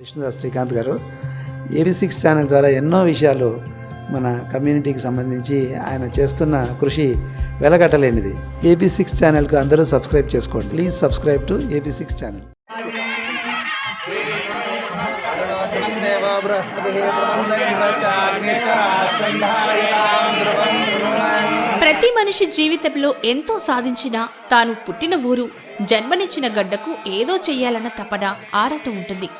విష్ణుదాస్ శ్రీకాంత్ గారు. AB six channel ద్వారా ఎన్నో విషయాలు మన కమ్యూనిటీకి సంబంధించి ఆయన చేస్తున్న కృషి వెలగట్టలేనిది. ఏబీ సిక్స్ ఛానల్కు అందరూ సబ్స్క్రైబ్ చేసుకోండి. Please subscribe to AB six channel. ప్రతి మనిషి జీవితంలో ఎంతో సాధించినా తాను పుట్టిన ఊరు జన్మనిచ్చిన గడ్డకు ఏదో చెయ్యాలన్న తపన ఆరాటం ఉంటుంది.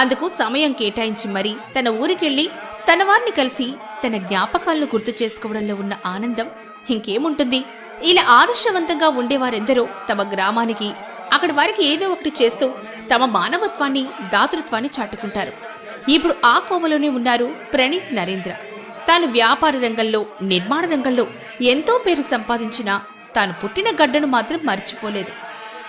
అందుకు సమయం కేటాయించి మరీ తన ఊరికెళ్ళి తన వారిని కలిసి తన జ్ఞాపకాలను గుర్తు చేసుకోవడంలో ఉన్న ఆనందం ఇంకేముంటుంది? ఇలా ఆదర్శవంతంగా ఉండేవారెందరో తమ గ్రామానికి అక్కడి వారికి ఏదో ఒకటి చేస్తూ తమ మానవత్వాన్ని దాతృత్వాన్ని చాటుకుంటారు. ఇప్పుడు ఆ కోవలోనే ఉన్నారు ప్రణీత్ నరేంద్ర. తాను వ్యాపార రంగంలో నిర్మాణ రంగంలో ఎంతో పేరు సంపాదించినా తాను పుట్టిన గడ్డను మాత్రం మర్చిపోలేదు.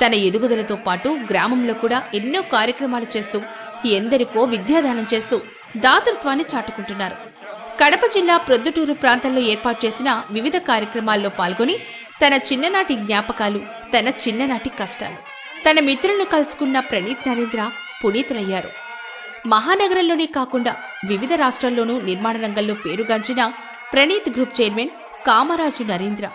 తన ఎదుగుదలతో పాటు గ్రామంలో కూడా ఎన్నో కార్యక్రమాలు చేస్తూ ఎందరికో విద్యాదానం చేస్తూ దాతృత్వాన్ని చాటుకుంటున్నారు. కడప జిల్లా ప్రొద్దుటూరు ప్రాంతంలో ఏర్పాటు చేసిన వివిధ కార్యక్రమాల్లో పాల్గొని తన చిన్ననాటి జ్ఞాపకాలు తన చిన్ననాటి కష్టాలు తన మిత్రులను కలుసుకున్న ప్రణీత్ నరేంద్ర పునీతులయ్యారు. మహానగరంలోనే కాకుండా వివిధ రాష్ట్రాల్లోనూ నిర్మాణ రంగంలో పేరుగాంచిన ప్రణీత్ గ్రూప్ చైర్మన్ కామరాజు నరేంద్ర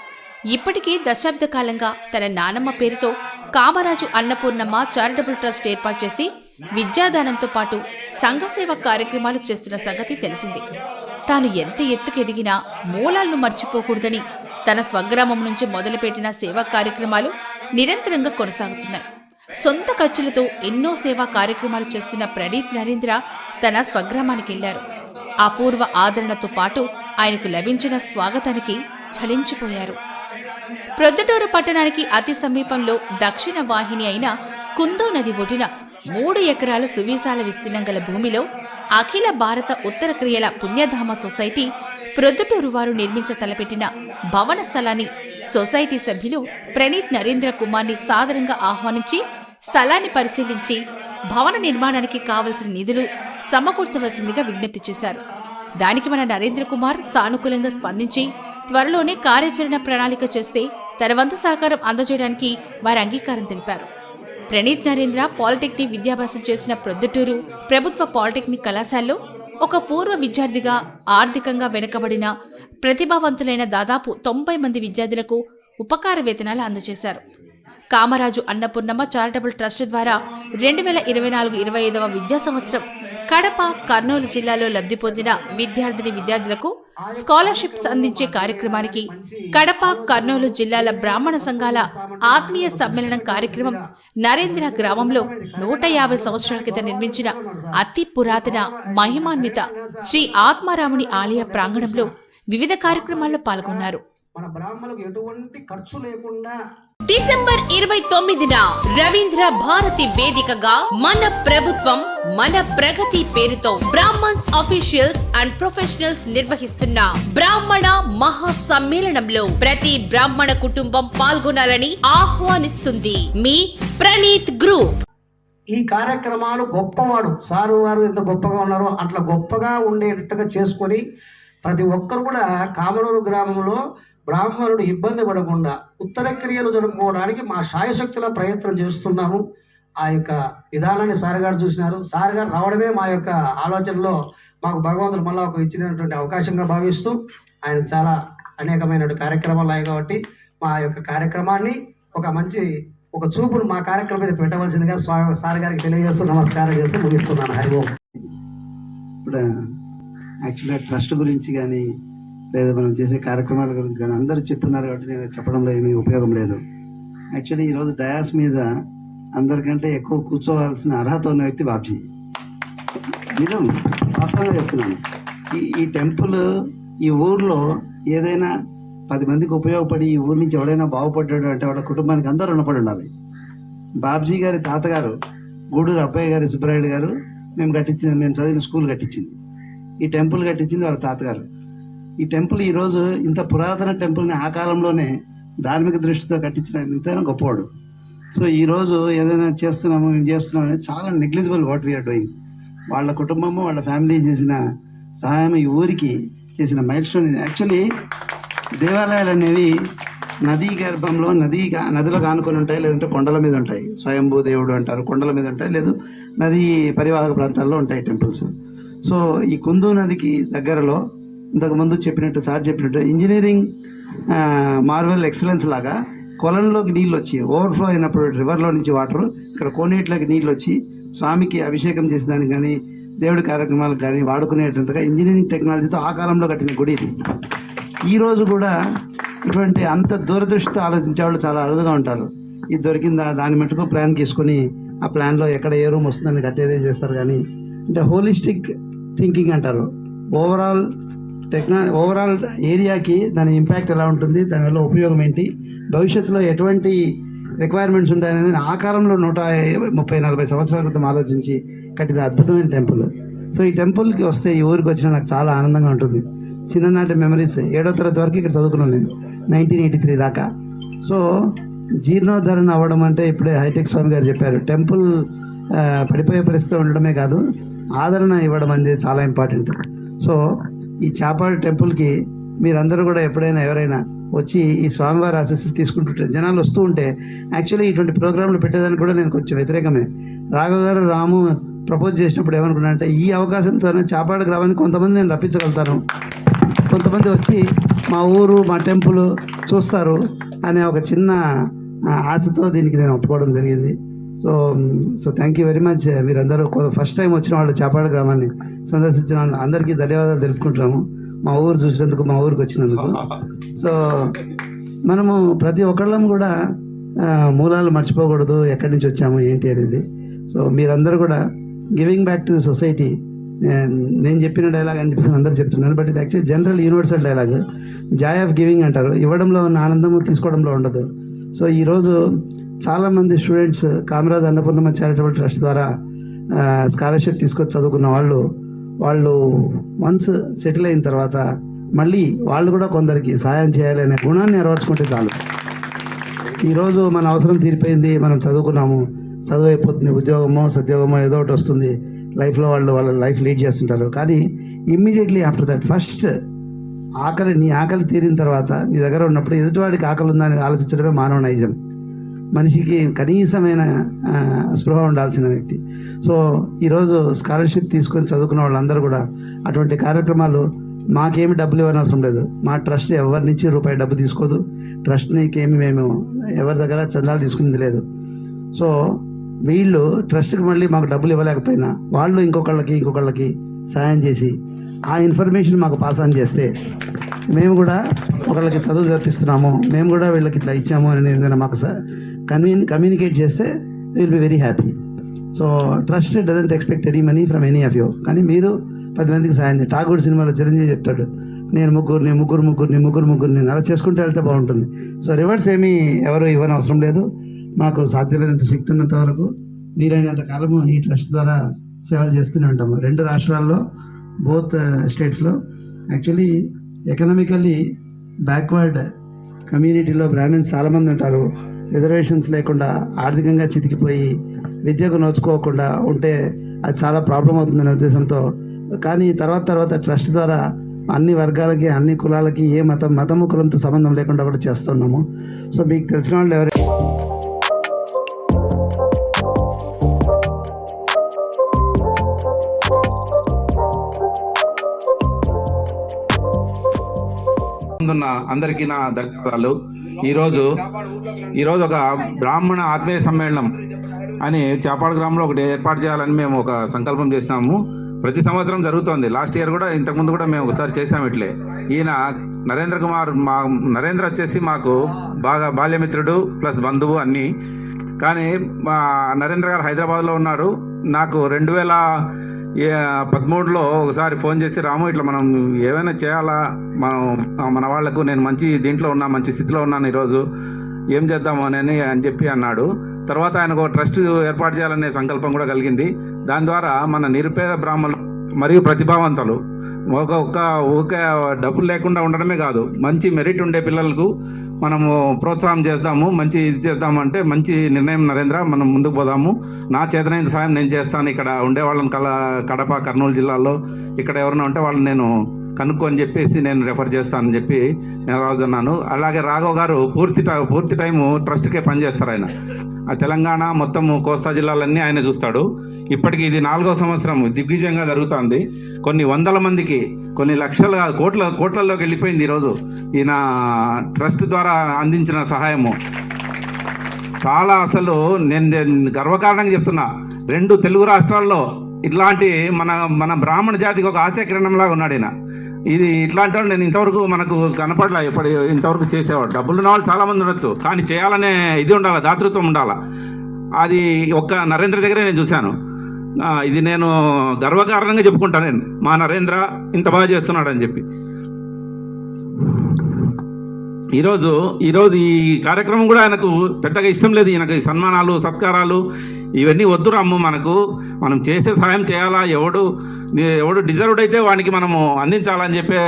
ఇప్పటికే దశాబ్ద కాలంగా తన నానమ్మ పేరుతో కామరాజు అన్నపూర్ణమ్మ చారిటబుల్ ట్రస్ట్ ఏర్పాటు చేసి విద్యాదానంతో పాటు సంఘసేవ కార్యక్రమాలు చేస్తున్న సంగతి తెలిసింది. తాను ఎంత ఎత్తుకెదిగినా మూలాలను మర్చిపోకూడదని తన స్వగ్రామం నుంచి మొదలుపెట్టిన సేవా కార్యక్రమాలు నిరంతరంగా కొనసాగుతున్నాయి. సొంత ఖర్చులతో ఎన్నో సేవా కార్యక్రమాలు చేస్తున్న ప్రణీత్ నరేంద్ర తన స్వగ్రామానికి వెళ్ళారు అపూర్వ ఆదరణతో పాటు ఆయనకు లభించిన స్వాగతానికి చలించిపోయారు. ప్రొద్దుటూరు పట్టణానికి అతి సమీపంలో దక్షిణ వాహిని అయిన కుందో నది ఒడిన మూడు ఎకరాల సువిశాల విస్తీర్ణం గల భూమిలో అఖిల భారత ఉత్తర క్రియల పుణ్యధామ సొసైటీ ప్రొద్దుటూరు వారు నిర్మించ తలపెట్టిన భవన స్థలాన్ని సొసైటీ సభ్యులు ప్రణీత్ నరేంద్ర కుమార్ని సాదరంగా ఆహ్వానించి స్థలాన్ని పరిశీలించి భవన నిర్మాణానికి కావలసిన నిధులు సమకూర్చవలసిందిగా విజ్ఞప్తి చేశారు. దానికి మన నరేంద్ర కుమార్ సానుకూలంగా స్పందించి త్వరలోనే కార్యాచరణ ప్రణాళిక చేస్తే తన వంతు సహకారం అందజేయడానికి వారు అంగీకారం తెలిపారు. ప్రణీత్ నరేంద్ర పాలిటెక్నిక్ విద్యాభ్యాసం చేసిన ప్రొద్దుటూరు ప్రభుత్వ పాలిటెక్నిక్ కళాశాలలో ఒక పూర్వ విద్యార్థిగా ఆర్థికంగా వెనుకబడిన ప్రతిభావంతులైన దాదాపు తొంభై మంది విద్యార్థులకు ఉపకార వేతనాలు అందజేశారు. కామరాజు అన్నపూర్ణమ్మ చారిటబుల్ ట్రస్ట్ ద్వారా రెండు వేల ఇరవై నాలుగు ఇరవై ఐదవ విద్యా సంవత్సరం కడప కర్నూలు జిల్లాలో లబ్ధి పొందిన విద్యార్థిని విద్యార్థులకు స్కాలర్షిప్స్ అందించే కార్యక్రమానికి కడప కర్నూలు జిల్లాల బ్రాహ్మణ సంఘాల ఆత్మీయ సమ్మేళనం కార్యక్రమం నరేంద్ర గ్రామంలో నూట యాభై సంవత్సరాల క్రితం నిర్మించిన అతి పురాతన మహిమాన్విత శ్రీ ఆత్మారాముని ఆలయ ప్రాంగణంలో వివిధ కార్యక్రమాల్లో పాల్గొన్నారు. మన బ్రాహ్మణులకు ఎటువంటి ఖర్చు లేకుండా డిసెంబర్ ఇరవై తొమ్మిదిన రవీంద్ర భారతి వేదికగా మన ప్రభుత్వం మన ప్రగతి పేరుతో బ్రాహ్మణ్స్ అఫీషియల్స్ అండ్ ప్రొఫెషనల్స్ నిర్వహిస్తున్న బ్రాహ్మణ మహా సమ్మేళనంలో ప్రతి బ్రాహ్మణ కుటుంబం పాల్గొనాలని ఆహ్వానిస్తుంది మీ ప్రణీత్ గ్రూప్. ఈ కార్యక్రమాలు గొప్పవాడు సారు వారు ఎంత గొప్పగా ఉన్నారో అట్లా గొప్పగా ఉండేటట్టుగా చేసుకొని ప్రతి ఒక్కరు కూడా కామనూరు గ్రామంలో బ్రాహ్మణుడు ఇబ్బంది పడకుండా ఉత్తర క్రియలు జరుపుకోవడానికి మా శాయశక్తుల ప్రయత్నం చేస్తున్నాము. ఆ యొక్క విధానాన్ని సార్ గారు చూసినారు. సార్ గారు రావడమే మా యొక్క ఆలోచనలో మాకు భగవంతుడు మళ్ళీ ఒక ఇచ్చినటువంటి అవకాశంగా భావిస్తూ ఆయన చాలా అనేకమైన కార్యక్రమాలు అయ్యాయి కాబట్టి మా యొక్క కార్యక్రమాన్ని ఒక మంచి ఒక చూపును మా కార్యక్రమం మీద పెట్టవలసిందిగా స్వామి సార్ గారికి తెలియజేస్తూ నమస్కారం చేస్తూ ముగిస్తున్నాను. హరి ఓం. ఇప్పుడు యాక్చువల్గా ట్రస్ట్ గురించి కానీ లేదా మనం చేసే కార్యక్రమాల గురించి కానీ అందరూ చెప్తున్నారు కాబట్టి నేను చెప్పడంలో ఏమీ ఉపయోగం లేదు. యాక్చువల్లీ ఈరోజు డయాస్ మీద అందరికంటే ఎక్కువ కూర్చోవాల్సిన అర్హత ఉన్న వ్యక్తి బాబ్జీ. నిజం వాస్తవంగా చెప్తున్నాను. ఈ ఈ టెంపుల్ ఈ ఊర్లో ఏదైనా పది మందికి ఉపయోగపడి ఈ ఊరి నుంచి ఎవడైనా బాగుపడ్డాడు అంటే వాళ్ళ కుటుంబానికి అందరూ రుణపడి ఉండాలి. బాబ్జీ గారి తాతగారు గూడూరు అబ్బాయి గారి సుబ్బరాయుడు గారు మేము కట్టించింది మేము చదివిన స్కూల్ కట్టించింది. ఈ టెంపుల్ కట్టించింది వాళ్ళ తాతగారు. ఈ టెంపుల్ ఈరోజు ఇంత పురాతన టెంపుల్ని ఆ కాలంలోనే ధార్మిక దృష్టితో కట్టించిన ఇంతైనా గొప్పవాడు. సో ఈరోజు ఏదైనా చేస్తున్నాము మేము చేస్తున్నాం అనేది చాలా నెగ్లిజిబుల్ వాట్ వీఆర్ డూయింగ్ వాళ్ళ కుటుంబము వాళ్ళ ఫ్యామిలీ చేసిన సహాయం ఈ ఊరికి చేసిన మైల్ స్టోన్ ఇది. యాక్చువల్లీ దేవాలయాలు అనేవి నదీ గర్భంలో నదీ నదిలో కానుకొని ఉంటాయి లేదంటే కొండల మీద ఉంటాయి. స్వయంభూ దేవుడు అంటారు కొండల మీద ఉంటాయి లేదు నది పరివాహక ప్రాంతాల్లో ఉంటాయి టెంపుల్స్. సో ఈ కుందు నదికి దగ్గరలో ఇంతకుముందు చెప్పినట్టు సార్ చెప్పినట్టు ఇంజనీరింగ్ మార్వెల్ ఎక్సలెన్స్ లాగా కొలంలోకి నీళ్ళు వచ్చి ఓవర్ఫ్లో అయినప్పుడు రివర్లో నుంచి వాటర్ ఇక్కడ కోనేట్లోకి నీళ్ళు వచ్చి స్వామికి అభిషేకం చేసేదానికి కానీ దేవుడి కార్యక్రమాలకు కానీ వాడుకునేటంతగా ఇంజనీరింగ్ టెక్నాలజీతో ఆ కాలంలో కట్టిన గుడి ఇది. ఈరోజు కూడా ఇటువంటి అంత దూరదృష్టితో ఆలోచించే వాళ్ళు చాలా అరుదుగా ఉంటారు. ఇది దొరికిందా దాని మటుకు ప్లాన్ తీసుకొని ఆ ప్లాన్లో ఎక్కడ ఏ రూమ్ వస్తుందని కట్టేదే చేస్తారు కానీ అంటే హోలిస్టిక్ థింకింగ్ అంటారు. ఓవరాల్ టెక్నాలజీ ఓవరాల్ ఏరియాకి దాని ఇంపాక్ట్ ఎలా ఉంటుంది? దానివల్ల ఉపయోగం ఏంటి? భవిష్యత్తులో ఎటువంటి రిక్వైర్మెంట్స్ ఉంటాయనేది ఆ కాలంలో నూట ముప్పై నలభై సంవత్సరాల క్రితం ఆలోచించి కట్టిన అద్భుతమైన టెంపుల్. సో ఈ టెంపుల్కి వస్తే ఈ ఊరికి వచ్చిన నాకు చాలా ఆనందంగా ఉంటుంది. చిన్ననాటి మెమరీస్ ఏడో తరగతి వరకు ఇక్కడ చదువుకున్నాను నేను నైన్టీన్ ఎయిటీ త్రీ దాకా. సో జీర్ణోద్ధరణ అవ్వడం అంటే ఇప్పుడే హైటెక్ స్వామి గారు చెప్పారు టెంపుల్ పడిపోయే పరిస్థితి ఉండడమే కాదు ఆదరణ ఇవ్వడం అనేది చాలా ఇంపార్టెంట్ సో ఈ చాపాడు టెంపుల్కి మీరందరూ కూడా ఎప్పుడైనా ఎవరైనా వచ్చి ఈ స్వామివారి ఆశస్సులు తీసుకుంటుంటే జనాలు వస్తూ ఉంటే యాక్చువల్లీ ఇటువంటి ప్రోగ్రాంలు పెట్టేదానికి కూడా నేను కొంచెం వ్యతిరేకమే. రాఘవ గారు రాము ప్రపోజ్ చేసినప్పుడు ఏమనుకున్నా అంటే ఈ అవకాశంతోనే చాపాడు గ్రామానికి కొంతమంది నేను రప్పించగలుగుతాను. కొంతమంది వచ్చి మా ఊరు మా టెంపుల్ చూస్తారు అనే ఒక చిన్న ఆశతో దీనికి నేను ఒప్పుకోవడం జరిగింది. So so thank you very much మీరందరూ. ఫస్ట్ టైం వచ్చిన వాళ్ళు చాపాడు గ్రామాన్ని సందర్శించిన వాళ్ళు అందరికీ ధన్యవాదాలు తెలుపుకుంటున్నాము. మా ఊరు చూసినందుకు మా ఊరికి వచ్చినందుకు. సో మనము ప్రతి ఒక్కళ్ళం కూడా మూలాలు మర్చిపోకూడదు ఎక్కడి నుంచి వచ్చాము ఏంటి అనేది. సో మీరందరూ కూడా giving back to the society నేను చెప్పిన డైలాగ్ అని చెప్పేసి అందరూ చెప్తున్నాను బట్ ఇది actually general universal dialogue joy of giving అంటారు. ఇవ్వడంలో ఉన్న ఆనందము తీసుకోవడంలో ఉండదు. సో ఈరోజు చాలామంది students Kamaraj Annapurnamma charitable trust ద్వారా స్కాలర్షిప్ తీసుకొచ్చి చదువుకున్న వాళ్ళు వాళ్ళు వన్స్ సెటిల్ అయిన తర్వాత మళ్ళీ వాళ్ళు కూడా కొందరికి సహాయం చేయాలి అనే గుణాన్ని నెరవేర్చుకుంటే చాలు. ఈరోజు మన అవసరం తీరిపోయింది మనం చదువుకున్నాము చదువు అయిపోతుంది ఉద్యోగమో సద్యోగమో ఏదో ఒకటి వస్తుంది లైఫ్లో వాళ్ళు వాళ్ళ లైఫ్ లీడ్ చేస్తుంటారు. కానీ ఇమ్మీడియట్లీ ఆఫ్టర్ దట్ ఫస్ట్ ఆకలి నీ ఆకలి తీరిన తర్వాత నీ దగ్గర ఉన్నప్పుడు ఎదుటివాడికి ఆకలి ఉందా అనేది ఆలోచించడమే మానవ నైజం. మనిషికి కనీసమైన స్పృహ ఉండాల్సిన వ్యక్తి. సో ఈరోజు స్కాలర్షిప్ తీసుకొని చదువుకున్న వాళ్ళందరూ కూడా అటువంటి కార్యక్రమాలు మాకేమి డబ్బులు ఇవ్వని అవసరం లేదు. మా ట్రస్ట్ ఎవరి నుంచి రూపాయి డబ్బు తీసుకోదు. ట్రస్ట్నికేమి మేము ఎవరి దగ్గర చందాలు తీసుకునేది లేదు. సో వీళ్ళు ట్రస్ట్కి మళ్ళీ మాకు డబ్బులు ఇవ్వలేకపోయినా వాళ్ళు ఇంకొకళ్ళకి ఇంకొకళ్ళకి సాయం చేసి ఆ ఇన్ఫర్మేషన్ మాకు పాస్ ఆన్ చేస్తే మేము కూడా ఒకళ్ళకి చదువు జరిపిస్తున్నాము మేము కూడా వీళ్ళకి ఇట్లా ఇచ్చాము అని ఏదైనా మాకు కన్వీన్ కమ్యూనికేట్ చేస్తే will be very happy so trust doesn't expect any money from any of you కానీ మీరు పది మందికి సాయం చేయండి. ఠాగూర్ సినిమాలో చిరంజీవి చెప్తాడు నేను ముగ్గురిని ముగ్గురు ముగ్గురిని ముగ్గురు ముగ్గురిని అలా చేసుకుంటూ వెళ్తే బాగుంటుంది. సో రివర్స్ ఏమీ ఎవరు ఇవ్వని అవసరం లేదు. మాకు సాధ్యమైనంత శక్తి ఉన్నంత వరకు వీలైనంత కాలము ఈ ట్రస్ట్ ద్వారా సేవలు చేస్తూనే ఉంటాము. రెండు రాష్ట్రాల్లో బోత్ స్టేట్స్లో యాక్చువల్లీ ఎకనామికల్లీ బ్యాక్వర్డ్ కమ్యూనిటీలో బ్రాహ్మిన్స్ చాలామంది ఉంటారు. రిజర్వేషన్స్ లేకుండా ఆర్థికంగా చితికిపోయి విద్యకు నోచుకోకుండా ఉంటే అది చాలా ప్రాబ్లం అవుతుందనే ఉద్దేశంతో. కానీ తర్వాత తర్వాత ట్రస్ట్ ద్వారా అన్ని వర్గాలకి అన్ని కులాలకి ఏ మతం మతము కులంతో సంబంధం లేకుండా కూడా చేస్తున్నాము. సో మీకు తెలిసిన వాళ్ళు ఎవరైనా ముందున్న అందరికీ నా ధన్యవాదాలు. ఈరోజు ఈరోజు ఒక బ్రాహ్మణ ఆత్మీయ సమ్మేళనం అని చేపాడు గ్రామంలో ఒకటి ఏర్పాటు చేయాలని మేము ఒక సంకల్పం చేసినాము. ప్రతి సంవత్సరం జరుగుతోంది. లాస్ట్ ఇయర్ కూడా ఇంతకుముందు కూడా మేము ఒకసారి చేసాము ఇట్లే. ఈయన నరేంద్ర కుమార్ మా నరేంద్ర వచ్చేసి మాకు బాగా బాల్యమిత్రుడు ప్లస్ బంధువు అన్నీ. కానీ మా నరేంద్ర గారు హైదరాబాద్లో ఉన్నారు. నాకు రెండు వేల పదమూడులో ఒకసారి ఫోన్ చేసి రాము ఇట్లా మనం ఏమైనా చేయాలా? మనం మన వాళ్ళకు నేను మంచి దీంట్లో ఉన్నా మంచి స్థితిలో ఉన్నాను ఈరోజు. ఏం చేద్దాము అని అని చెప్పి అన్నాడు. తర్వాత ఆయనకు ట్రస్ట్ ఏర్పాటు చేయాలనే సంకల్పం కూడా కలిగింది. దాని ద్వారా మన నిరుపేద బ్రాహ్మణులు మరియు ప్రతిభావంతులు ఒక ఒక్క ఊరికే డబ్బులు లేకుండా ఉండడమే కాదు మంచి మెరిట్ ఉండే పిల్లలకు మనము ప్రోత్సాహం చేద్దాము మంచి ఇది చేద్దామంటే మంచి నిర్ణయం నరేంద్ర మనం ముందుకు పోదాము. నా చేతనైన సాయం నేను చేస్తాను. ఇక్కడ ఉండే వాళ్ళని కల కడప కర్నూలు జిల్లాలో ఇక్కడ ఎవరైనా ఉంటే వాళ్ళని నేను కనుక్కొని చెప్పేసి నేను రెఫర్ చేస్తానని చెప్పి నేను రాజున్నాను అలాగే రాఘవ్ గారు పూర్తి టై- పూర్తి టైము ట్రస్ట్కే పనిచేస్తారు ఆయన. ఆ తెలంగాణ మొత్తం కోస్తా జిల్లాలన్నీ ఆయన చూస్తాడు. ఇప్పటికి ఇది నాలుగో సంవత్సరం దిగ్విజయంగా జరుగుతుంది. కొన్ని వందల మందికి కొన్ని లక్షల కోట్ల కోట్లలోకి వెళ్ళిపోయింది ఈరోజు ఈయన ట్రస్ట్ ద్వారా అందించిన సహాయము. చాలా అసలు నేను గర్వకారణంగా చెప్తున్నా. రెండు తెలుగు రాష్ట్రాల్లో ఇట్లాంటి మన మన బ్రాహ్మణ జాతికి ఒక ఆశయకిరణంలాగా ఉన్నాడు ఈయన. ఇది ఇట్లాంటి వాళ్ళు నేను ఇంతవరకు మనకు కనపడలే ఎప్పటి ఇంతవరకు చేసేవాడు. డబ్బులు ఉన్న వాళ్ళు చాలామంది ఉండొచ్చు కానీ చేయాలనే ఇది ఉండాలి దాతృత్వం ఉండాలి? అది ఒక్క నరేంద్ర దగ్గరే నేను చూశాను. ఇది నేను గర్వకారణంగా చెప్పుకుంటాను నేను. మా నరేంద్ర ఇంత బాగా చేస్తున్నాడు అని చెప్పి. ఈరోజు ఈరోజు ఈ కార్యక్రమం కూడా ఆయనకు పెద్దగా ఇష్టం లేదు. ఈయనకు సన్మానాలు సత్కారాలు ఇవన్నీ వద్దు రమ్ము మనకు. మనం చేసే సహాయం చేయాలా? ఎవడు ఎవడు డిజర్వ్డ్ అయితే వానికి మనము అందించాలని చెప్పే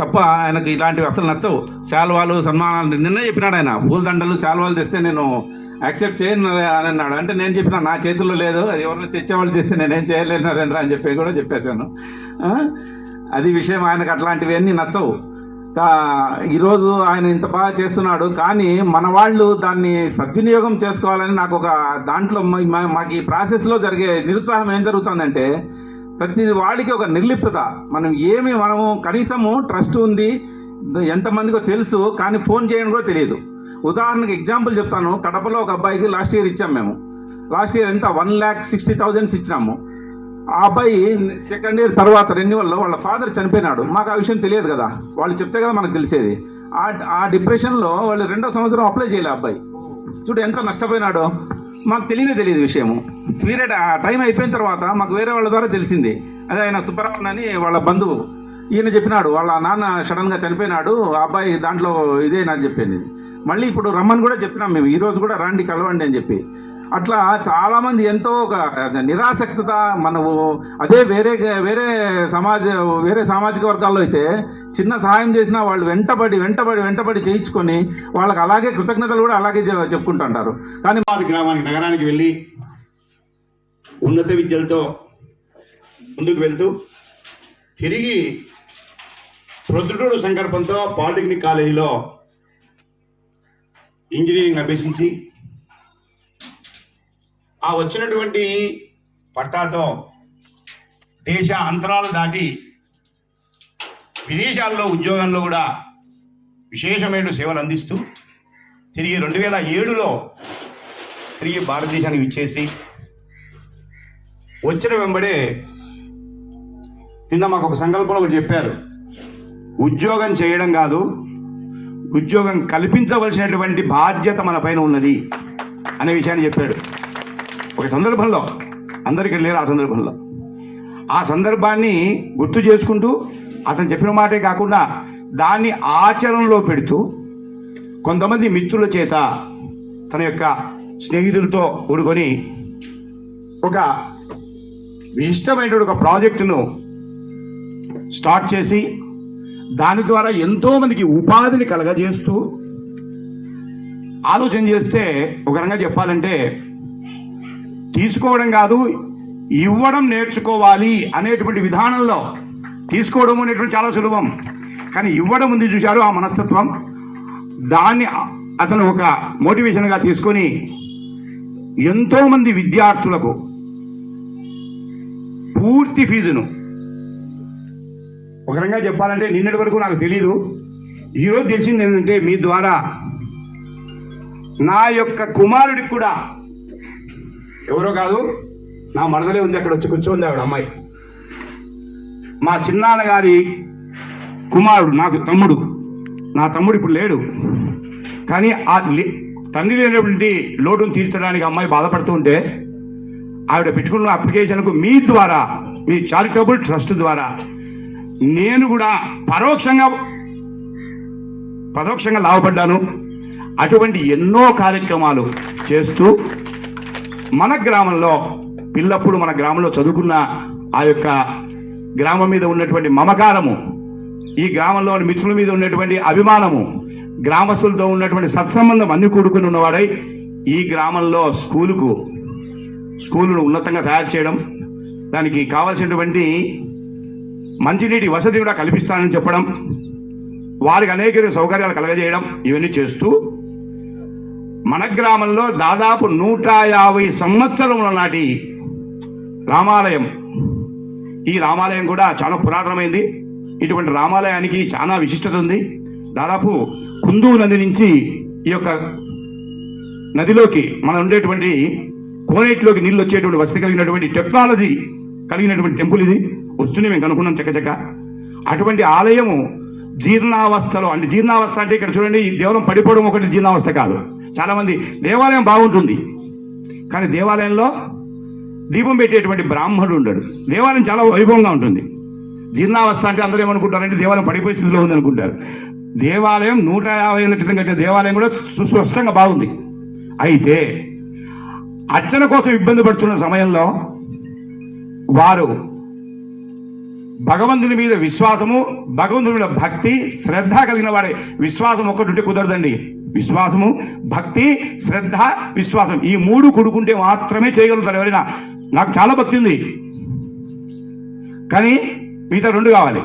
తప్ప ఆయనకు ఇలాంటివి అసలు నచ్చవు. శాల్వాలు సన్మానాలు నిన్న చెప్పినాడు ఆయన. పూలదండలు శాల్వాలు తెస్తే నేను యాక్సెప్ట్ చేయను అని అన్నాడు. అంటే నేను చెప్పిన నా చేతుల్లో లేదు. అది ఎవరిని తెచ్చేవాళ్ళు చేస్తే నేనేం చేయలేను నరేంద్ర అని చెప్పి కూడా చెప్పేశాను. అది విషయం ఆయనకు అట్లాంటివన్నీ నచ్చవు. ఈరోజు ఆయన ఇంత బాగా చేస్తున్నాడు కానీ మన వాళ్ళు దాన్ని సద్వినియోగం చేసుకోవాలని నాకు ఒక దాంట్లో మాకు ఈ ప్రాసెస్లో జరిగే నిరుత్సాహం ఏం జరుగుతుందంటే ప్రతి వాడికి ఒక నిర్లిప్తత. మనం ఏమి మనము కనీసము ట్రస్ట్ ఉంది ఎంతమందికో తెలుసు కానీ ఫోన్ చేయడం కూడా తెలియదు. ఉదాహరణకు ఎగ్జాంపుల్ చెప్తాను కడపలో ఒక అబ్బాయికి లాస్ట్ ఇయర్ ఇచ్చాము మేము. లాస్ట్ ఇయర్ ఎంత? వన్ ల్యాక్ సిక్స్టీ థౌజండ్స్ ఇచ్చినాము. ఆ అబ్బాయి సెకండ్ ఇయర్ తర్వాత రెన్యువల్లో వాళ్ళ ఫాదర్ చనిపోయినాడు. మాకు ఆ విషయం తెలియదు కదా. వాళ్ళు చెప్తే కదా మనకు తెలిసేది. ఆ ఆ డిప్రెషన్లో వాళ్ళు రెండో సంవత్సరం అప్లై చేయలే అబ్బాయి. చూడు ఎంత నష్టపోయినాడో. మాకు తెలియనే తెలియదు విషయము. పీరియడ్ ఆ టైం అయిపోయిన తర్వాత మాకు వేరే వాళ్ళ ద్వారా తెలిసింది. అదే ఆయన సుబ్బరామన్ అని వాళ్ళ బంధువు. ఈయన చెప్పినాడు వాళ్ళ నాన్న సడన్గా చనిపోయినాడు ఆ అబ్బాయి దాంట్లో ఇదేనని చెప్పింది. మళ్ళీ ఇప్పుడు రమ్మని కూడా చెప్పినాం మేము. ఈరోజు కూడా రండి కలవండి అని చెప్పి. అట్లా చాలామంది ఎంతో ఒక నిరాసక్తత మనము అదే వేరే వేరే సమాజ వేరే సామాజిక వర్గాల్లో అయితే చిన్న సహాయం చేసినా వాళ్ళు వెంటబడి వెంటబడి వెంటబడి చేయించుకొని వాళ్ళకి అలాగే కృతజ్ఞతలు కూడా అలాగే చెప్పుకుంటుంటారు. కానీ హైదరాబాద్ గ్రామానికి నగరానికి వెళ్ళి ఉన్నత విద్యలతో ముందుకు వెళ్తూ తిరిగి ప్రొద్దుటూరు సంకల్పంతో పాలిటెక్నిక్ కాలేజీలో ఇంజనీరింగ్ అభ్యసించి ఆ వచ్చినటువంటి పట్టాతో దేశ అంతరాలు దాటి విదేశాల్లో ఉద్యోగంలో కూడా విశేషమైన సేవలు అందిస్తూ తిరిగి రెండు వేల ఏడులో తిరిగి భారతదేశానికి ఇచ్చేసి వచ్చిన వెంబడే నిన్న మాకు ఒక సంకల్పం ఒకటి చెప్పారు. ఉద్యోగం చేయడం కాదు ఉద్యోగం కల్పించవలసినటువంటి బాధ్యత మన పైన ఉన్నది అనే విషయాన్ని చెప్పాడు ఒక సందర్భంలో అందరికీ లేరు ఆ సందర్భంలో. ఆ సందర్భాన్ని గుర్తు చేసుకుంటూ అతను చెప్పిన మాటే కాకుండా దాన్ని ఆచరణలో పెడుతూ కొంతమంది మిత్రుల చేత తన యొక్క స్నేహితులతో కూడుకొని ఒక విశిష్టమైనటువంటి ఒక ప్రాజెక్టును స్టార్ట్ చేసి దాని ద్వారా ఎంతోమందికి ఉపాధిని కలగజేస్తూ ఆలోచన చేస్తే ఒక రకంగా చెప్పాలంటే తీసుకోవడం కాదు ఇవ్వడం నేర్చుకోవాలి అనేటువంటి విధానంలో తీసుకోవడం అనేటువంటి చాలా సులభం. కానీ ఇవ్వడం ఉంది చూశారు ఆ మనస్తత్వం. దాన్ని అతను ఒక మోటివేషన్గా తీసుకొని ఎంతోమంది విద్యార్థులకు పూర్తి ఫీజును. ఒక రకంగా చెప్పాలంటే నిన్నటి వరకు నాకు తెలీదు. ఈరోజు తెలిసింది ఏంటంటే మీ ద్వారా నా యొక్క కుమారుడికి కూడా ఎవరో కాదు నా మరదలే ఉంది అక్కడ వచ్చి కూర్చోంది ఆవిడ అమ్మాయి. మా చిన్నాన్నగారి కుమారుడు నాకు తమ్ముడు. నా తమ్ముడు ఇప్పుడు లేడు. కానీ ఆ తండ్రి లేనటువంటి లోటును తీర్చడానికి అమ్మాయి బాధపడుతూ ఉంటే ఆవిడ పెట్టుకున్న అప్లికేషన్కు మీ ద్వారా మీ చారిటబుల్ ట్రస్ట్ ద్వారా నేను కూడా పరోక్షంగా పరోక్షంగా లాభపడ్డాను. అటువంటి ఎన్నో కార్యక్రమాలు చేస్తూ మన గ్రామంలో పిల్లప్పుడు మన గ్రామంలో చదువుకున్న ఆ యొక్క గ్రామం మీద ఉన్నటువంటి మమకారము ఈ గ్రామంలోని మిత్రుల మీద ఉన్నటువంటి అభిమానము గ్రామస్తులతో ఉన్నటువంటి సత్సంబంధం అన్ని కూడుకుని ఉన్నవాడై ఈ గ్రామంలో స్కూలుకు స్కూలును ఉన్నతంగా తయారు చేయడం దానికి కావాల్సినటువంటి మంచినీటి వసతి కూడా కల్పిస్తానని చెప్పడం వారికి అనేక సౌకర్యాలు కలగజేయడం ఇవన్నీ చేస్తూ మన గ్రామంలో దాదాపు నూట యాభై సంవత్సరముల నాటి రామాలయం. ఈ రామాలయం కూడా చాలా పురాతనమైంది. ఇటువంటి రామాలయానికి చాలా విశిష్టత ఉంది. దాదాపు కుందూ నది నుంచి ఈ యొక్క నదిలోకి మనం ఉండేటువంటి కోనేటిలోకి నీళ్ళు వచ్చేటువంటి వసతి కలిగినటువంటి టెక్నాలజీ కలిగినటువంటి టెంపుల్ ఇది. వస్తుంది మేము కనుక్కున్నాం చక్కచక్క. అటువంటి ఆలయము జీర్ణావస్థలో అంటే జీర్ణావస్థ అంటే ఇక్కడ చూడండి ఈ దేవాలయం పడిపోవడం ఒకటి జీర్ణావస్థ కాదు. చాలామంది దేవాలయం బాగుంటుంది కానీ దేవాలయంలో దీపం పెట్టేటువంటి బ్రాహ్మణుడు ఉండడు. దేవాలయం చాలా వైభవంగా ఉంటుంది. జీర్ణావస్థ అంటే అందరూ ఏమనుకుంటారంటే దేవాలయం పడిపోయే స్థితిలో ఉంది అనుకుంటారు. దేవాలయం నూట యాభై ఏళ్ళ క్రితం కట్టిన దేవాలయం కూడా సుస్పష్టంగా బాగుంది. అయితే అర్చన కోసం ఇబ్బంది పడుతున్న సమయంలో వారు భగవంతుని మీద విశ్వాసము భగవంతుని మీద భక్తి శ్రద్ధ కలిగిన వాడే. విశ్వాసం ఒక్కటి ఉంటే కుదరదండి. విశ్వాసము భక్తి శ్రద్ధ విశ్వాసం. ఈ మూడు కొడుకుంటే మాత్రమే చేయగలుగుతారు ఎవరైనా. నాకు చాలా భక్తి ఉంది. కానీ మిగతా రెండు కావాలి.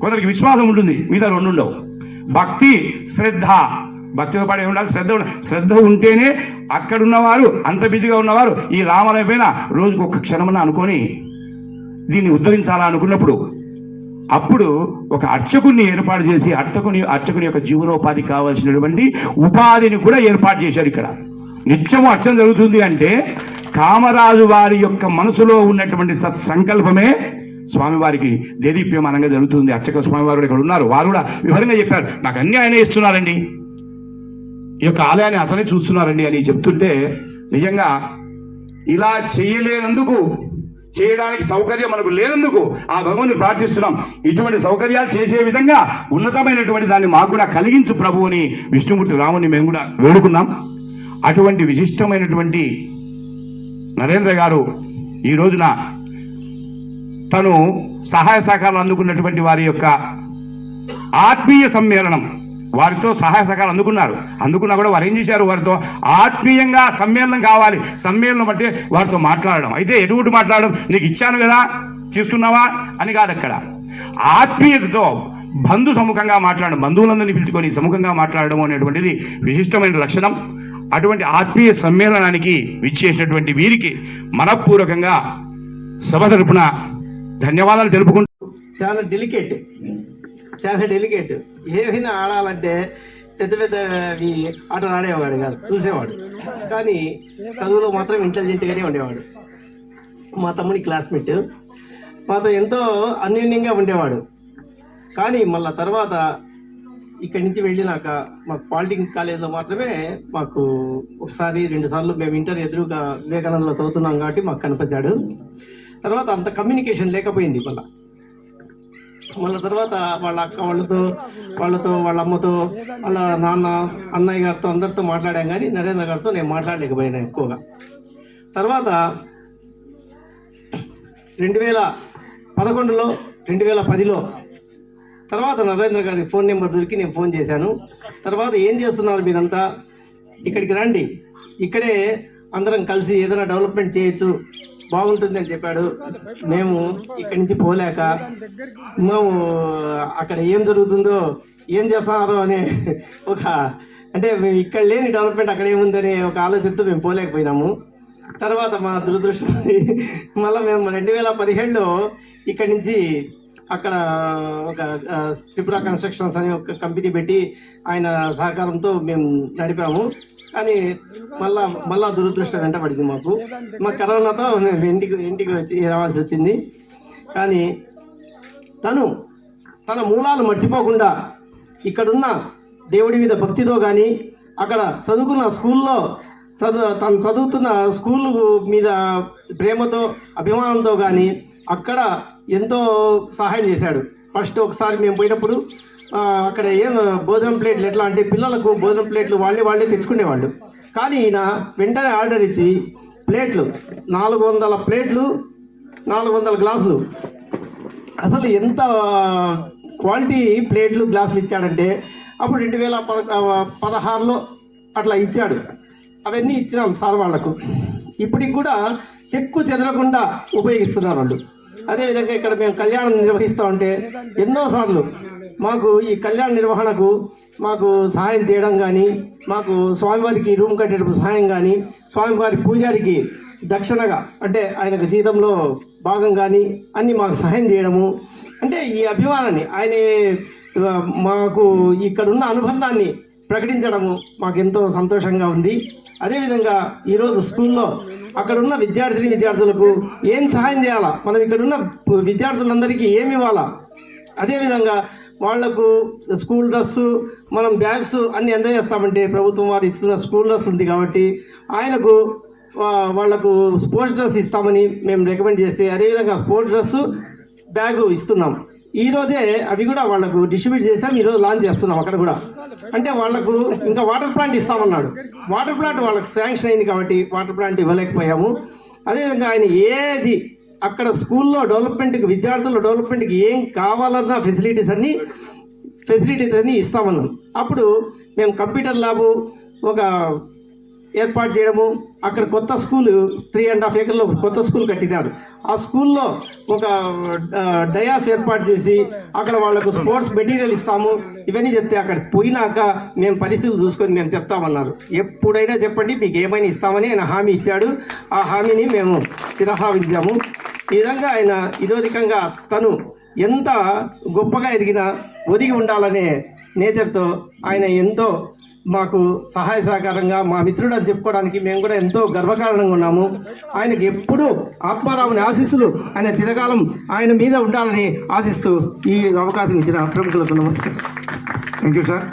కొందరికి విశ్వాసం ఉంటుంది మిగతా రెండు ఉండవు. భక్తి శ్రద్ధ. భక్తితో పాటు ఉండాలి శ్రద్ధ ఉండాలి. శ్రద్ధ ఉంటేనే అక్కడ ఉన్నవారు అంత బిజీగా ఉన్నవారు ఈ రామాలయం పైన రోజుకు ఒక క్షణమని అనుకొని దీన్ని ఉద్ధరించాలా అనుకున్నప్పుడు అప్పుడు ఒక అర్చకుని ఏర్పాటు చేసి అర్చకుని అర్చకుని యొక్క జీవనోపాధి కావాల్సినటువంటి ఉపాధిని కూడా ఏర్పాటు చేశారు ఇక్కడ. నిత్యము అర్చన జరుగుతుంది అంటే కామరాజు వారి యొక్క మనసులో ఉన్నటువంటి సత్సంకల్పమే స్వామివారికి దేదీప్యమానంగా జరుగుతుంది. అర్చక స్వామివారు కూడా ఇక్కడ ఉన్నారు. వారు కూడా వివరంగా చెప్పారు. నాకు అన్ని ఆయన ఇస్తున్నారండి. ఈ యొక్క ఆలయాన్ని అసలే చూస్తున్నారండి అని చెప్తుంటే నిజంగా ఇలా చేయలేనందుకు చేయడానికి సౌకర్యం మనకు లేనందుకు ఆ భగవంతుని ప్రార్థిస్తున్నాం. ఇటువంటి సౌకర్యాలు చేసే విధంగా ఉన్నతమైనటువంటి దాన్ని మాకు కూడా కలిగించు ప్రభు అని విష్ణుమూర్తి రాముని మేము కూడా వేడుకున్నాం. అటువంటి విశిష్టమైనటువంటి నరేంద్ర గారు ఈ రోజున తను సహాయ సహకారాలు అందుకున్నటువంటి వారి యొక్క ఆత్మీయ సమ్మేళనం వారితో సహాయ సహకారాలు అందుకున్నారు. అందుకున్నా కూడా వారు ఏం చేశారు? వారితో ఆత్మీయంగా సమ్మేళనం కావాలి. సమ్మేళనం అంటే వారితో మాట్లాడడం. అయితే ఎటువంటి మాట్లాడడం? నీకు ఇచ్చాను కదా? తీసుకున్నావా అని కాదు అక్కడ. ఆత్మీయతతో బంధు సముఖంగా మాట్లాడడం బంధువులందరినీ పిలుచుకొని సముఖంగా మాట్లాడడం అనేటువంటిది విశిష్టమైన లక్షణం. అటువంటి ఆత్మీయ సమ్మేళనానికి విచ్చేసినటువంటి వీరికి మనపూర్వకంగా సభ తరపున ధన్యవాదాలు తెలుపుకుంటూ చాలా డెలికేట్ చాలా డెలికేట్. ఏమైనా ఆడాలంటే పెద్ద పెద్ద ఆటలు ఆడేవాడు కాదు చూసేవాడు. కానీ చదువులో మాత్రం ఇంటెలిజెంట్గానే ఉండేవాడు. మా తమ్ముని క్లాస్మేట్ మాతో ఎంతో అన్యోన్యంగా ఉండేవాడు. కానీ మళ్ళా తర్వాత ఇక్కడి నుంచి వెళ్ళినాక మాకు పాలిటెక్నిక్ కాలేజీలో మాత్రమే మాకు ఒకసారి రెండు సార్లు మేము ఇంటర్ ఎదురుగా వివేకానందలో చదువుతున్నాం కాబట్టి మాకు కనిపించాడు. తర్వాత అంత కమ్యూనికేషన్ లేకపోయింది మళ్ళీ. మళ్ళీ తర్వాత వాళ్ళ అక్క వాళ్ళతో వాళ్ళతో వాళ్ళ అమ్మతో వాళ్ళ నాన్న అన్నయ్య గారితో అందరితో మాట్లాడాం కానీ నరేంద్ర గారితో నేను మాట్లాడలేకపోయినా ఎక్కువగా. తర్వాత రెండు వేల పదకొండులో రెండు వేల పదిలో తర్వాత నరేంద్ర గారి ఫోన్ నెంబర్ దొరికి నేను ఫోన్ చేశాను. తర్వాత ఏం చేస్తున్నారు మీరంతా? ఇక్కడికి రండి. ఇక్కడే అందరం కలిసి ఏదైనా డెవలప్మెంట్ చేయొచ్చు. బాగుంటుంది అని చెప్పాడు. మేము ఇక్కడి నుంచి పోలేక మేము అక్కడ ఏం జరుగుతుందో ఏం చేస్తున్నారు అనే ఒక అంటే మేము ఇక్కడ లేని డెవలప్మెంట్ అక్కడ ఏముందనే ఒక ఆలోచనతో మేము పోలేకపోయినాము. తర్వాత మా దురదృష్టం మళ్ళీ మేము రెండు వేల పదిహేడులో ఇక్కడి నుంచి అక్కడ ఒక త్రిపుర కన్స్ట్రక్షన్స్ అనే ఒక కంపెనీ పెట్టి ఆయన సహకారంతో మేము నడిపాము. కానీ మళ్ళా మళ్ళా దురదృష్టం వెంటబడింది మాకు. మా కరోనాతో మేము ఇంటికి ఇంటికి వచ్చి రావాల్సి వచ్చింది. కానీ తను తన మూలాలు మర్చిపోకుండా ఇక్కడున్న దేవుడి మీద భక్తితో కానీ అక్కడ చదువుకున్న స్కూల్లో చదువు తను చదువుతున్న స్కూల్ మీద ప్రేమతో అభిమానంతో కానీ అక్కడ ఎంతో సహాయం చేశాడు. ఫస్ట్ ఒకసారి మేము పోయినప్పుడు అక్కడ ఏం భోజనం ప్లేట్లు ఎట్లా అంటే పిల్లలకు భోజనం ప్లేట్లు వాళ్ళే వాళ్ళే తెచ్చుకునేవాళ్ళు. కానీ ఈయన వెంటనే ఆర్డర్ ఇచ్చి ప్లేట్లు నాలుగు వందల ప్లేట్లు నాలుగు వందల గ్లాసులు. అసలు ఎంత క్వాలిటీ ప్లేట్లు గ్లాసులు ఇచ్చాడంటే అప్పుడు రెండు వేల పద పదహారులో అట్లా ఇచ్చాడు. అవన్నీ ఇచ్చినాం సార్ వాళ్ళకు. ఇప్పటికి కూడా చెక్కు చెదరకుండా ఉపయోగిస్తున్నారు వాళ్ళు అదేవిధంగా ఇక్కడ మేము కళ్యాణం నిర్వహిస్తూ ఉంటే ఎన్నోసార్లు మాకు ఈ కళ్యాణ నిర్వహణకు మాకు సహాయం చేయడం కానీ మాకు స్వామివారికి రూమ్ కట్టేటప్పుడు సహాయం కానీ స్వామివారి పూజారికి దక్షిణగా అంటే ఆయనకు జీతంలో భాగం కానీ అన్ని మాకు సహాయం చేయడము. అంటే ఈ అభిమానాన్ని ఆయన మాకు మాకు ఇక్కడున్న అనుబంధాన్ని ప్రకటించడము మాకు ఎంతో సంతోషంగా ఉంది. అదేవిధంగా ఈరోజు స్కూల్లో అక్కడున్న విద్యార్థిని విద్యార్థులకు ఏం సహాయం చేయాలా? మనం ఇక్కడున్న విద్యార్థులందరికీ ఏమి ఇవ్వాలా? అదేవిధంగా వాళ్ళకు స్కూల్ డ్రెస్సు మనం బ్యాగ్స్ అన్ని అందజేస్తామంటే ప్రభుత్వం వారు ఇస్తున్న స్కూల్ డ్రస్ ఉంది కాబట్టి ఆయనకు వాళ్ళకు స్పోర్ట్స్ డ్రెస్ ఇస్తామని మేము రికమెండ్ చేస్తే అదేవిధంగా స్పోర్ట్స్ డ్రెస్సు బ్యాగు ఇస్తున్నాం. ఈరోజే అవి కూడా వాళ్ళకు డిస్ట్రిబ్యూట్ చేసాం ఈరోజు లాంచ్ చేస్తున్నాం అక్కడ కూడా. అంటే వాళ్ళకు ఇంకా వాటర్ ప్లాంట్ ఇస్తామన్నాడు. వాటర్ ప్లాంట్ వాళ్ళకి శాంక్షన్ అయింది కాబట్టి వాటర్ ప్లాంట్ ఇవ్వలేకపోయాము. అదేవిధంగా ఆయన ఏది అక్కడ స్కూల్లో డెవలప్మెంట్కి విద్యార్థుల డెవలప్మెంట్కి ఏం కావాలన్న ఫెసిలిటీస్ అన్నీ ఫెసిలిటీస్ అన్నీ ఇస్తామన్నాం. అప్పుడు మేము కంప్యూటర్ ల్యాబు ఒక ఏర్పాటు చేయడము అక్కడ కొత్త స్కూల్ త్రీ అండ్ హాఫ్ ఏకర్లో కొత్త స్కూల్ కట్టినారు. ఆ స్కూల్లో ఒక డయాస్ ఏర్పాటు చేసి అక్కడ వాళ్ళకు స్పోర్ట్స్ మెటీరియల్ ఇస్తాము ఇవన్నీ చెప్తే అక్కడ పోయినాక మేము పరిస్థితులు చూసుకొని మేము చెప్తామన్నారు. ఎప్పుడైనా చెప్పండి మీకు ఏమైనా ఇస్తామని ఆయన హామీ ఇచ్చాడు. ఆ హామీని మేము చిరహావించాము ఈ విధంగా ఆయన ఇదోధికంగా తను ఎంత గొప్పగా ఎదిగినా ఒదిగి ఉండాలనే నేచర్తో ఆయన ఎంతో మాకు సహాయ సహకారంగా మా మిత్రుడు అని చెప్పుకోవడానికి మేము కూడా ఎంతో గర్వకారణంగా ఉన్నాము. ఆయనకి ఎప్పుడూ ఆత్మారాముని ఆశీస్సులు ఆయన చిరకాలం ఆయన మీద ఉండాలని ఆశిస్తూ ఈ అవకాశం ఇచ్చిన ప్రముఖులకు నమస్కారం. Thank you sir